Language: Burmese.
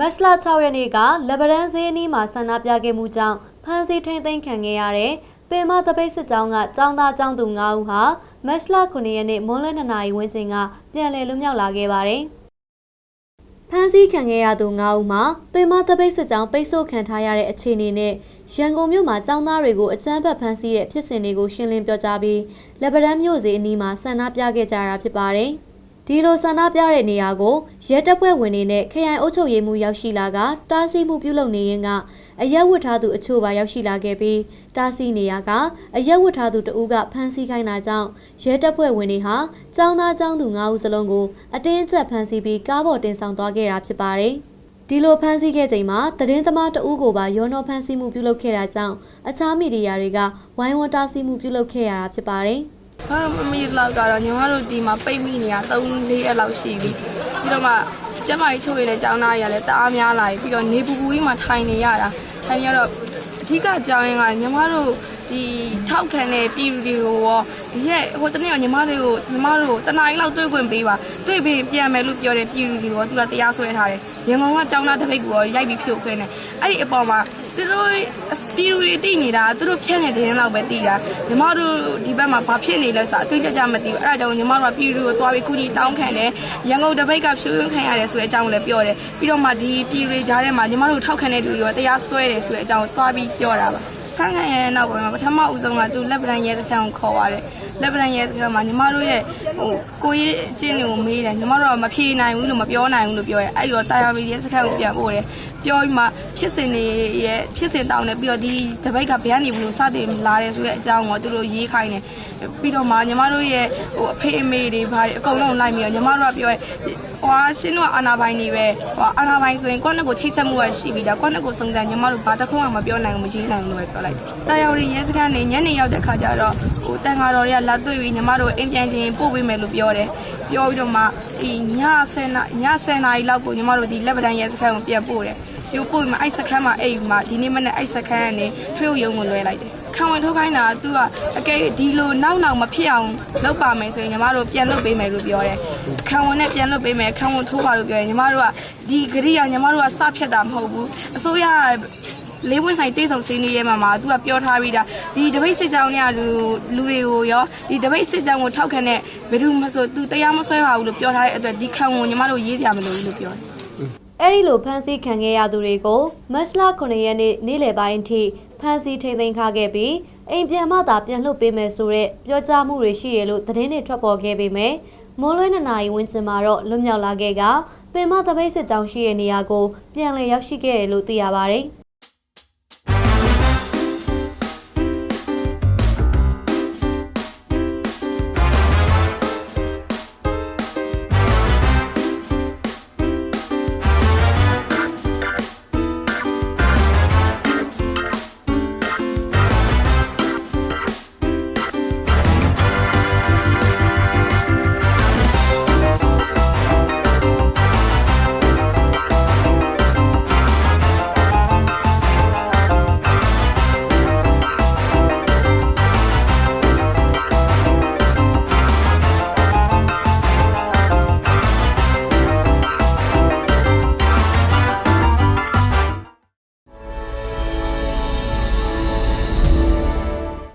မတ်လ6ရက်နေ့ကလက်ဗရန်ဈေးအနီးမှာဆန္ဒပြခဲ့မှုကြောင့်ဖမ်းဆီးထိန်းသိမ်းခံခဲ့ရတဲ့ပင်မတပိတ်စစ်ကြောင်းကចောင်းသားចောင်းသူ9ဦးဟာမတ်လ9ရက်နေ့မွန်းလယ်2နာရီဝန်းကျင်ကပြန်လည်လွတ်မြောက်လာခဲ့ပါတယ်။ဖမ်းဆီးခံခဲ့ရသူ9ဦးမှာပင်မတပိတ်စစ်ကြောင်းပိတ်ဆို့ခံထားရတဲ့အခြေအနေနဲ့ရန်ကုန်မြို့မှာចောင်းသားတွေကိုအကြမ်းဖက်ဖမ်းဆီးတဲ့ဖြစ်စဉ်တွေကိုရှင်းလင်းပြောကြားပြီးလက်ဗရန်မြို့စီအနီးမှာဆန္ဒပြခဲ့ကြတာဖြစ်ပါတယ်။ ဒီလိုဆန္ဒပြတဲ့နေရာကိုရဲတပ်ဖွဲ့ဝင်တွေနဲ့ခရိုင်အုပ်ချုပ်ရေးမှူးရောက်ရှိလာကတားဆီးမှုပြုလုပ်နေရင်ကအရက်ဝတ်ထားသူအချို့ပါရောက်ရှိလာခဲ့ပြီးတားဆီးနေရကအရက်ဝတ်ထားသူတဦးကဖမ်းဆီးခိုင်းတာကြောင့်ရဲတပ်ဖွဲ့ဝင်တွေဟာចောင်းသားចောင်းသူ9ဦးစလုံးကိုအတင်းအကျပ်ဖမ်းဆီးပြီးကားပေါ်တင်ဆောင်သွားခဲ့တာဖြစ်ပါတယ်။ဒီလိုဖမ်းဆီးခဲ့ချိန်မှာသတင်းသမားတဦးကိုပါရောနှောဖမ်းဆီးမှုပြုလုပ်ခဲ့တာကြောင့်အခြားမီဒီယာတွေကဝိုင်းဝန်းတားဆီးမှုပြုလုပ်ခဲ့ရတာဖြစ်ပါတယ်။ ဘာလို့မမီလောက်ကတော့ညီမတို့ဒီမှာပိတ်မိနေတာ3 4ရက်လောက်ရှိပြီပြီးတော့မှကျမကြီးချိုးရတဲ့ကျောင်းသားတွေကလည်းတအားများလာပြီပြီးတော့နေပူပူကြီးမှာထိုင်နေရတာထိုင်နေရတော့အဓိကကြောင်းရင်ကညီမတို့ဒီထောက်ခံတဲ့ပြည်သူတွေကိုရောဒီရဲ့ဟိုတနေ့ကညီမတွေကိုညီမတို့တနားရီလောက်တွေ့ခွင့်ပေးပါတွေ့ပြီးပြန်မယ်လို့ပြောတဲ့ပြည်သူတွေရောသူကတရားစွဲထားတယ်ရန်ကုန်ကကျောင်းသားတစ်ပိတ်ကိုရောရိုက်ပြီးဖြုတ်ခွင်းတယ်အဲ့ဒီအပေါ်မှာ သူတို့ပြည်သူတွေသိနေတာသူတို့ဖြန့်နေတဲ့တင်းလောက်ပဲသိတာညီမတို့ဒီဘက်မှာဘာဖြစ်နေလဲဆိုတာအသိကြကြမသိဘူးအဲ့ဒါကြောင့်ညီမတို့ကပြည်သူတွေကိုတွားပြီးကုညီတောင်းခံတယ်ရန်ကုန်တစ်ပိတ်ကဖြိုးရင်းခံရတယ်ဆိုတဲ့အကြောင်းကိုလည်းပြောတယ်ပြီးတော့မှဒီပြည်သူတွေကြားထဲမှာညီမတို့ထောက်ခံတဲ့လူတွေရောတရားစွဲတယ်ဆိုတဲ့အကြောင်းကိုတွားပြီးပြောတာပါ ခန်းခံရဲ့နောက်ပိုင်းမှာပထမဦးဆုံးကသူလက်ပံရဲစခန်းကိုခေါ်ပါတယ်လက်ပံရဲစခန်းမှာညီမတို့ရဲ့ဟိုကိုရေးအချင်းတွေကိုမေးတယ်ညီမတို့ကမဖြေနိုင်ဘူးလို့မပြောနိုင်ဘူးလို့ပြောတယ်အဲ့ဒီတော့တာယာမီရဲစခန်းကိုပြန်ပို့တယ်ပြောပြီးမှဖြစ်စဉ်တွေရဲ့ဖြစ်စဉ်တောင်းတယ်ပြီးတော့ဒီတပိတ်ကဘယ်ကနေဘူးလို့စတင်လာတယ်ဆိုတဲ့အကြောင်းကိုသူတို့ရေးခိုင်းတယ်ပြီးတော့မှညီမတို့ရဲ့ဟိုအဖေအမေတွေဘာတွေအကုန်လုံးလိုက်ပြီးတော့ညီမတို့ကပြောရဲဟွာရှင်းတော့အာနာပိုင်းနေပဲဟွာအာနာပိုင်းဆိုရင်ကိုယ့်နဲ့ကိုချိတ်ဆက်မှုရရှိပြီးတော့ကိုယ့်နဲ့ကိုစုံစမ်းညီမတို့ဘာတစ်ခုမှမပြောနိုင်ဘူးမရေးနိုင်ဘူးလို့ပဲပြောလိုက်တယ်တာယာရီရဲစခန်းနေညနေရောက်တဲ့ခါကျတော့ဟိုတန်ဃာတော်တွေကလာတွေ့ပြီးညီမတို့အိမ်ပြန်ချင်းပို့ပေးမယ်လို့ပြောတယ်ပြောပြီးတော့မှဒီည10နာည10နာရီလောက်ကိုညီမတို့ဒီလက်ပံရဲစခန်းကိုပြန်ပို့တယ်ပြပို့ပြီးမှအဲ့စခန်းမှာအဲ့မှာဒီနေ့မနေ့အဲ့စခန်းကနေထွေးရုံကိုလွှဲလိုက်တယ်ခံဝင်ထုတ်ခိုင်းတာကသူကအကဲဒီလိုနောက်နောက်မဖြစ်အောင်လုပ်ပါမယ်ဆိုရင်ညီမတို့ပြန်လုပ်ပေးမယ်လို့ပြောတယ်ခံဝင်နဲ့ပြန်လုပ်ပေးမယ်ခံဝင်ထိုးပါလို့ပြောရင်ညီမတို့ကဒီဂရိယာညီမတို့ကစဖြတ်တာမဟုတ်ဘူးအစိုးရ လေးဝင်းဆိုင်တိတ်ဆုံစင်းနေရဲမှာမှာသူကပြောထားပြီးတာဒီတပိတ်စစ်ကြောင်းတွေကလူလူတွေကိုရောဒီတပိတ်စစ်ကြောင်းကိုထောက်ခံတဲ့ဘယ်သူမှဆိုသူတရားမဆွဲပါဘူးလို့ပြောထားတဲ့အတွက်ဒီခံဝင်ညီမတို့ရေးစရာမလိုဘူးလို့ပြောတယ်အဲ့ဒီလိုဖမ်းဆီးခံခဲ့ရသူတွေကိုမတ်လ9ရက်နေ့နေ့လယ်ပိုင်းအထိဖမ်းဆီးထိန်းသိမ်းထားခဲ့ပြီးအိမ်ပြန်မှသာပြန်လွှတ်ပေးမယ်ဆိုတဲ့ပြောကြားမှုတွေရှိရလို့သတင်းတွေထွက်ပေါ်ခဲ့ပေမဲ့မိုးလွဲ2နာရီဝန်းကျင်မှာတော့လွတ်မြောက်လာခဲ့ကပင်မသပိတ်စစ်ကြောင်းရှိတဲ့နေရာကိုပြန်လည်ရောက်ရှိခဲ့တယ်လို့သိရပါတယ်။